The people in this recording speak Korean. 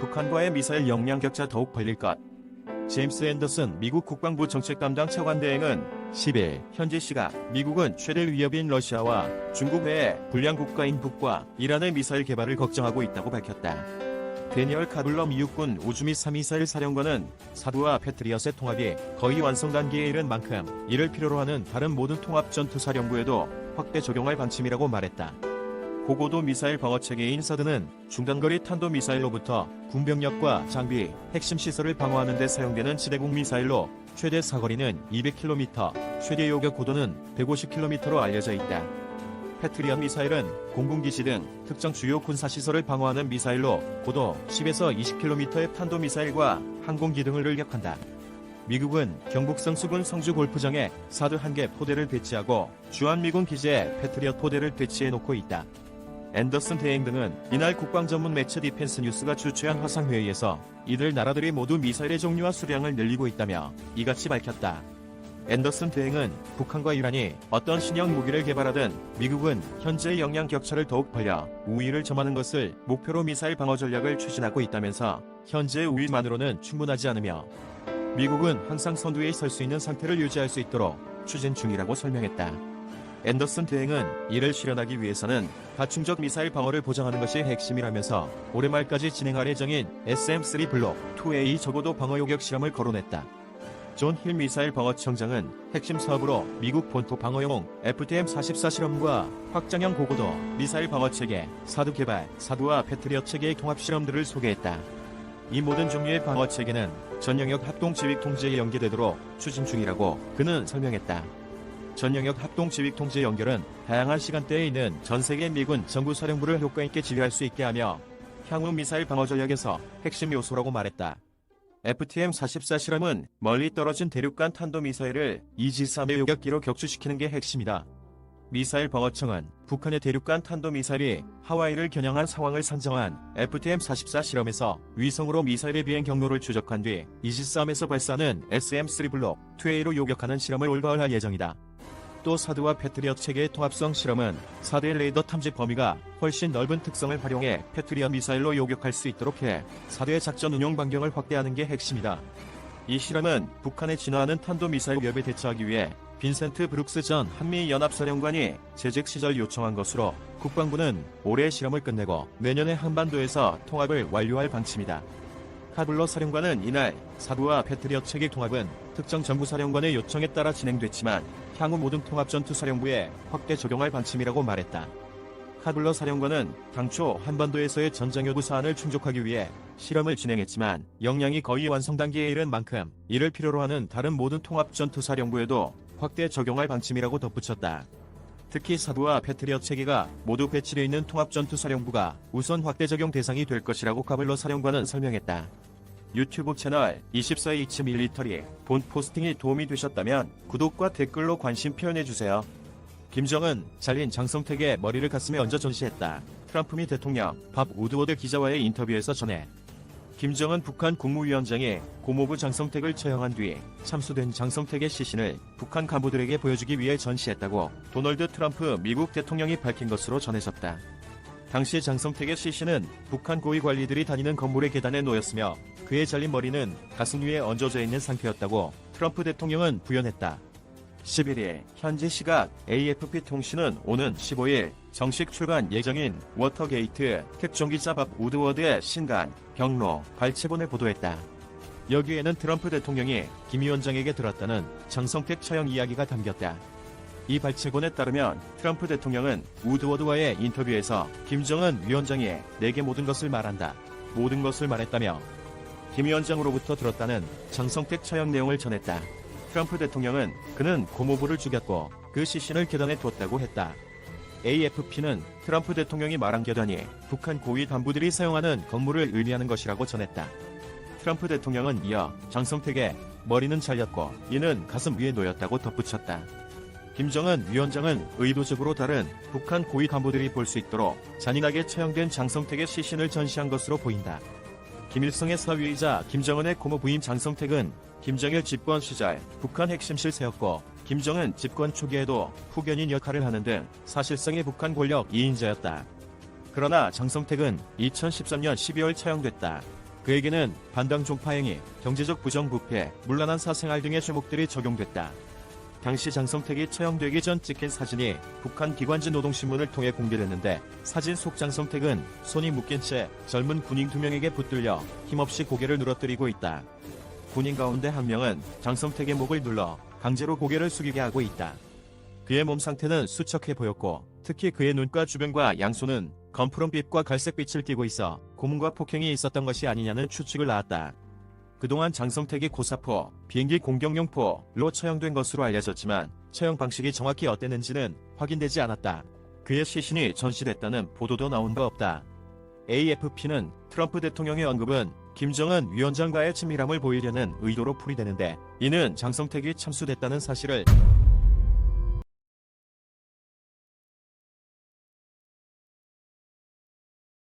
북한과의 미사일 역량 격차 더욱 벌릴 것. 제임스 앤더슨 미국 국방부 정책 담당 차관 대행은 10일 현지 시각 미국은 최대 위협인 러시아와 중국 외에 불량 국가인 북과 이란의 미사일 개발을 걱정하고 있다고 밝혔다. 데니얼 카블러 미국군 우주미 3미사일 사령관은 사두와 패트리엇의 통합이 거의 완성 단계에 이른 만큼 이를 필요로 하는 다른 모든 통합 전투 사령부에도 확대 적용할 방침이라고 말했다. 고고도 미사일 방어 체계인 서드는 중단거리 탄도 미사일로부터 군병력과 장비, 핵심 시설을 방어하는 데 사용되는 지대공 미사일로 최대 사거리는 200km, 최대 요격 고도는 150km로 알려져 있다. 패트리언 미사일은 공군기지 등 특정 주요 군사시설을 방어하는 미사일로 고도 10에서 20km의 탄도 미사일과 항공기 등을 일격한다. 미국은 경북성 수군 성주 골프장에 사드 한 개 포대를 배치하고 주한미군 기지에 패트리엇 포대를 배치해 놓고 있다. 앤더슨 대행 등은 이날 국방 전문 매체 디펜스 뉴스가 주최한 화상회의에서 이들 나라들이 모두 미사일의 종류와 수량을 늘리고 있다며 이같이 밝혔다. 앤더슨 대행은 북한과 이란이 어떤 신형 무기를 개발하든 미국은 현재의 역량 격차를 더욱 벌려 우위를 점하는 것을 목표로 미사일 방어 전략을 추진하고 있다면서 현재의 우위만으로는 충분하지 않으며 미국은 항상 선두에 설 수 있는 상태를 유지할 수 있도록 추진 중이라고 설명했다. 앤더슨 대행은 이를 실현하기 위해서는 가충적 미사일 방어를 보장하는 것이 핵심이라면서 올해 말까지 진행할 예정인 SM-3 블록 2A 적어도 방어 요격 실험을 거론했다. 존 힐 미사일 방어청장은 핵심 사업으로 미국 본토 방어용 FTM-44 실험과 확장형 고고도 미사일 방어 체계, 사드 개발, 사드와 패트리엇 체계의 통합 실험들을 소개했다. 이 모든 종류의 방어 체계는 전 영역 합동 지휘 통제에 연계되도록 추진 중이라고 그는 설명했다. 전 영역 합동 지휘 통제 연결은 다양한 시간대에 있는 전 세계 미군 정부 사령부를 효과 있게 지휘할 수 있게 하며 향후 미사일 방어 전략에서 핵심 요소라고 말했다. FTM-44 실험은 멀리 떨어진 대륙간 탄도미사일을 이지스함의 요격기로 격추시키는 게 핵심이다. 미사일 방어청은 북한의 대륙간 탄도미사일이 하와이를 겨냥한 상황을 산정한 FTM-44 실험에서 위성으로 미사일의 비행 경로를 추적한 뒤 이지스함에서 발사하는 SM-3 블록 2A로 요격하는 실험을 올가을 할 예정이다. 또 사드와 패트리엇 체계의 통합성 실험은 4대 레이더 탐지 범위가 훨씬 넓은 특성을 활용해 패트리엇 미사일로 요격할 수 있도록 해 4대 작전 운용 반경을 확대하는 게 핵심이다. 이 실험은 북한의 진화하는 탄도미사일 위협에 대처하기 위해 빈센트 브룩스 전 한미연합사령관이 재직 시절 요청한 것으로 국방부는 올해 실험을 끝내고 내년에 한반도에서 통합을 완료할 방침이다. 카블러 사령관은 이날 사부와 패트리엇 체계 통합은 특정 정부 사령관의 요청에 따라 진행됐지만 향후 모든 통합전투사령부에 확대 적용할 방침이라고 말했다. 카블러 사령관은 당초 한반도에서의 전장 여부 사안을 충족하기 위해 실험을 진행했지만 역량이 거의 완성 단계에 이른 만큼 이를 필요로 하는 다른 모든 통합전투사령부에도 확대 적용할 방침이라고 덧붙였다. 특히 사부와 패트리엇 체계가 모두 배치되어 있는 통합전투사령부가 우선 확대 적용 대상이 될 것이라고 카블러 사령관은 설명했다. 유튜브 채널 24H 밀리터리 본 포스팅이 도움이 되셨다면 구독과 댓글로 관심 표현해주세요. 김정은 잘린 장성택의 머리를 가슴에 얹어 전시했다. 트럼프 미 대통령 밥 우드워드 기자와의 인터뷰에서 전해 김정은 북한 국무위원장이 고모부 장성택을 처형한 뒤 참수된 장성택의 시신을 북한 간부들에게 보여주기 위해 전시했다고 도널드 트럼프 미국 대통령이 밝힌 것으로 전해졌다. 당시 장성택의 시신은 북한 고위 관리들이 다니는 건물의 계단에 놓였으며 그의 잘린 머리는 가슴 위에 얹어져 있는 상태였다고 트럼프 대통령은 부연했다. 11일 현지 시각 AFP 통신은 오는 15일 정식 출간 예정인 워터게이트 특종기자 밥 우드워드의 신간, 경로, 발췌본을 보도했다. 여기에는 트럼프 대통령이 김 위원장에게 들었다는 장성택 처형 이야기가 담겼다. 이 발췌본에 따르면 트럼프 대통령은 우드워드와의 인터뷰에서 김정은 위원장이 내게 모든 것을 말한다. 모든 것을 말했다며 김 위원장으로부터 들었다는 장성택 처형 내용을 전했다. 트럼프 대통령은 그는 고모부를 죽였고 그 시신을 계단에 뒀다고 했다. AFP는 트럼프 대통령이 말한 계단이 북한 고위 간부들이 사용하는 건물을 의미하는 것이라고 전했다. 트럼프 대통령은 이어 장성택의 머리는 잘렸고 이는 가슴 위에 놓였다고 덧붙였다. 김정은 위원장은 의도적으로 다른 북한 고위 간부들이 볼 수 있도록 잔인하게 처형된 장성택의 시신을 전시한 것으로 보인다. 김일성의 사위이자 김정은의 고모 부임 장성택은 김정일 집권 시절 북한 핵심실 세웠고 김정은 집권 초기에도 후견인 역할을 하는 등 사실상의 북한 권력 2인자였다. 그러나 장성택은 2013년 12월 처형됐다. 그에게는 반당 종파행위, 경제적 부정부패, 문란한 사생활 등의 죄목들이 적용됐다. 당시 장성택이 처형되기 전 찍힌 사진이 북한 기관지 노동신문을 통해 공개됐는데 사진 속 장성택은 손이 묶인 채 젊은 군인 두 명에게 붙들려 힘없이 고개를 누러뜨리고 있다. 군인 가운데 한 명은 장성택의 목을 눌러 강제로 고개를 숙이게 하고 있다. 그의 몸 상태는 수척해 보였고 특히 그의 눈가 주변과 양손은 검푸른빛과 갈색빛을 띠고 있어 고문과 폭행이 있었던 것이 아니냐는 추측을 낳았다. 그동안 장성택이 고사포, 비행기 공격용포로 처형된 것으로 알려졌지만 처형 방식이 정확히 어땠는지는 확인되지 않았다. 그의 시신이 전시됐다는 보도도 나온 바 없다. AFP는 트럼프 대통령의 언급은 김정은 위원장과의 친밀함을 보이려는 의도로 풀이되는데 이는 장성택이 참수됐다는 사실을